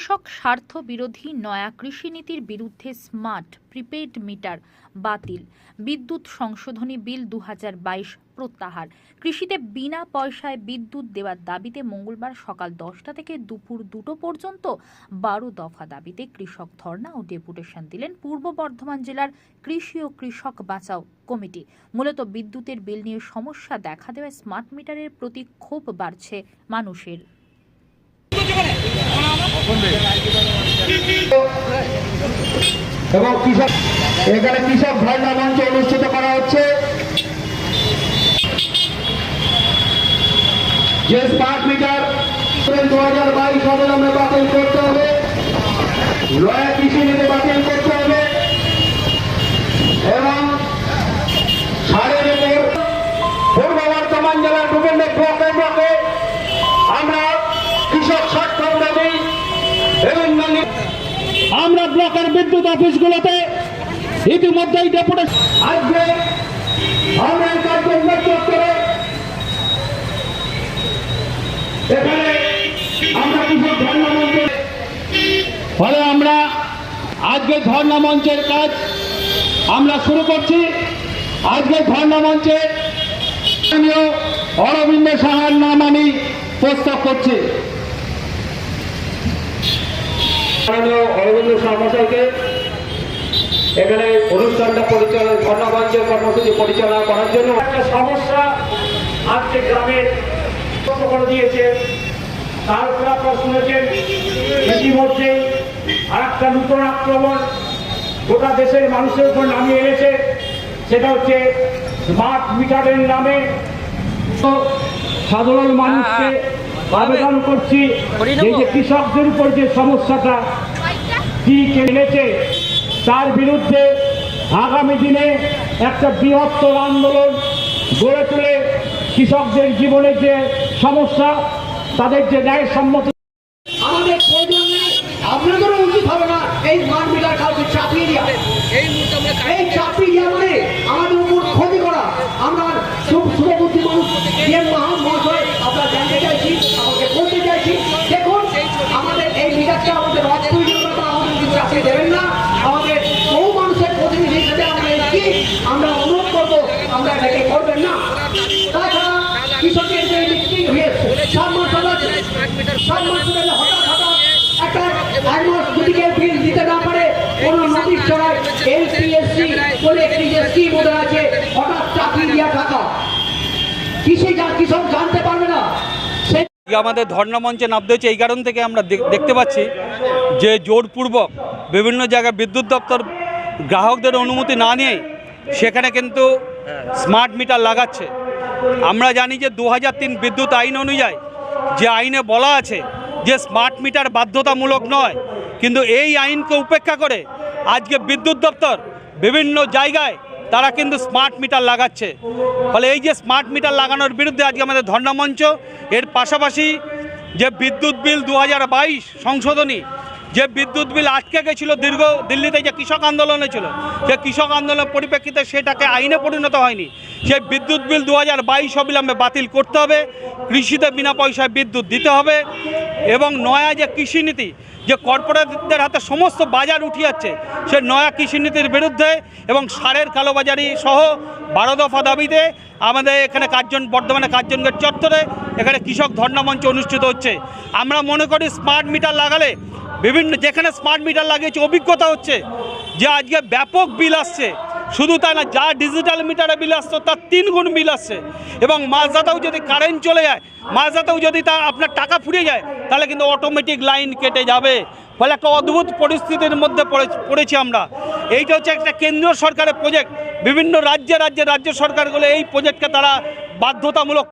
কৃষক স্বার্থ বিরোধী নয়া কৃষিনীতির বিরুদ্ধে স্মার্ট প্রিপেইড মিটার বাতিল। বিদ্যুৎ সংশোধনী বিল দু হাজার বাইশ প্রত্যাহার। কৃষিতে বিনা পয়সায় বিদ্যুৎ দেওয়ার দাবিতে মঙ্গলবার সকাল দশটা থেকে দুপুর দুটো পর্যন্ত বারো দফা দাবিতে কৃষক ধর্ণা ও ডেপুটেশন দিলেন পূর্ব বর্ধমান জেলার কৃষি ও কৃষক বাঁচাও কমিটি। মূলত বিদ্যুতের বিল নিয়ে সমস্যা দেখা দেওয়ায় স্মার্ট মিটারের প্রতি ক্ষোভ বাড়ছে মানুষের। এবং কৃষক, এখানে কৃষক ধর্ণা মঞ্চ অনুষ্ঠিত করা হচ্ছে। যে স্মার্ট মিটার দু হাজার বাইশ অবিলম্বে বাতিল করতে হবে। রয়া কৃষি নীতি বাতিল করতে ব্লকের বিদ্যুৎ অফিসগুলোতে ইতিমধ্যেই ডেপুটেশন আজকে আমরা কার্যক্রম চত্বরে এখানে আমরা কৃষক ধর্ণা মঞ্চে ফলে আমরা আজকে ধর্ণা মঞ্চের কাজ আমরা শুরু করছি। আজকে ধর্ণা মঞ্চে অরবিন্দ সাহার নাম আমি প্রস্তাব করছি। অরবিন্দ শাহ মশাইকে এখানে অনুষ্ঠানটা পরিচালনা কর্ণবাঞ্চের কর্মসূচি পরিচালনা করার জন্য। একটা সমস্যা আজকে গ্রামের করে দিয়েছে। তার উপর আপনারা শুনেছেন, ইতিমধ্যে আর একটা নূতন আক্রমণ গোটা দেশের মানুষের উপর নামিয়ে এনেছে। সেটা হচ্ছে স্মার্ট মিটারের নামে সাধারণ মানুষকে আবেদন করছি এই যে কৃষকদের উপর যে সমস্যাটা কি কেড়েছে তার বিরুদ্ধে আগামী দিনে একটা বৃহত্তর আন্দোলন গড়ে তুলে কৃষকদের জীবনের যে সমস্যা তাদের যে ন্যায়সম্মত আমাদের প্রয়োজন নেই আপনাদেরও উচিত হবে না এই স্মার্ট মিটার কাউকে চাপিয়ে দেওয়া এই চাপিয়ে দেওয়া মানে আমাদের উপর ক্ষতি করা আমরা খুব শুভবুদ্ধি মানুষ ডিএম মহান মহাশয় আমরা জানতে চাইছি আমাকে বলতে চাইছি দেখুন আমাদের এই মিটারটা আমাদের অপ্রয়োজনীয়তা আমাদের কিন্তু চাপিয়ে দেবেন না আমাদের বহু মানুষের প্রতিনিধি হিসেবে আমরা এসেছি আমরা অনুরোধ করব করবেন না। তাছাড়া কৃষকের যে হয়েছে হঠাৎ হঠাৎ একটা যদি বিল দিতে না পারে নোটিশ ছড়ায় এলপিএসসি বলে একটি যে স্কিম ওদের আছে, হঠাৎ চাকরি দেওয়া টাকা। কৃষি কৃষক জানতে পারবে না? আমাদের ধর্ণা মঞ্চে নামতে হচ্ছে এই কারণ থেকে আমরা দেখতে পাচ্ছি যে জোরপূর্বক বিভিন্ন জায়গায় বিদ্যুৎ দপ্তর গ্রাহকদের অনুমতি না নিয়ে সেখানে কিন্তু স্মার্ট মিটার লাগাচ্ছে। আমরা জানি যে দু বিদ্যুৎ আইন অনুযায়ী যে আইনে বলা আছে যে স্মার্ট মিটার বাধ্যতামূলক নয়, কিন্তু এই আইনকে উপেক্ষা করে আজকে বিদ্যুৎ দপ্তর বিভিন্ন জায়গায় তারা কিন্তু স্মার্ট মিটার লাগাচ্ছে। ফলে এই যে স্মার্ট মিটার লাগানোর বিরুদ্ধে আজকে আমাদের ধর্ণা মঞ্চ, এর পাশাপাশি যে বিদ্যুৎ বিল দু হাজার বাইশ সংশোধনী যে বিদ্যুৎ বিল আটকে গেছিল দীর্ঘ দিল্লিতে, যে কৃষক আন্দোলনে ছিল সে কৃষক আন্দোলনের পরিপ্রেক্ষিতে সেটাকে আইনে পরিণত হয়নি। সেই বিদ্যুৎ বিল দু হাজার বাইশ অবিলম্বে বাতিল করতে হবে, কৃষিতে বিনা পয়সায় বিদ্যুৎ দিতে হবে এবং নয়া যে কৃষিনীতি, যে কর্পোরেটদের হাতে সমস্ত বাজার উঠে যাচ্ছে সে নয়া কৃষিনীতির বিরুদ্ধে এবং সারের কালোবাজারি সহ বারো দফা দাবিতে আমাদের এখানে কার্জন, বর্ধমানে কার্জন গেট চত্বরে এখানে কৃষক ধর্ণা মঞ্চ অনুষ্ঠিত হচ্ছে। আমরা মনে করি স্মার্ট মিটার লাগালে বিভিন্ন যেখানে স্মার্ট মিটার লাগিয়েছে, অভিজ্ঞতা হচ্ছে যে আজকে ব্যাপক বিল আসছে। শুধু তাই না, যা ডিজিটাল মিটারে বিল আসতো, তার তিন গুণ বিল আসছে। এবং মাঝদাতেও যদি কারেন্ট চলে যায় মাঝদাতেও যদি তা আপনার টাকা ফুরিয়ে যায়, তাহলে কিন্তু অটোমেটিক লাইন কেটে যাবে। ফলে একটা অদ্ভুত পরিস্থিতির মধ্যে পড়ে, পড়েছি আমরা। এইটা হচ্ছে একটা কেন্দ্রীয় সরকারের প্রজেক্ট বিভিন্ন রাজ্যে রাজ্যে রাজ্য সরকারগুলো এই প্রজেক্টকে তারা বাধ্যতামূলক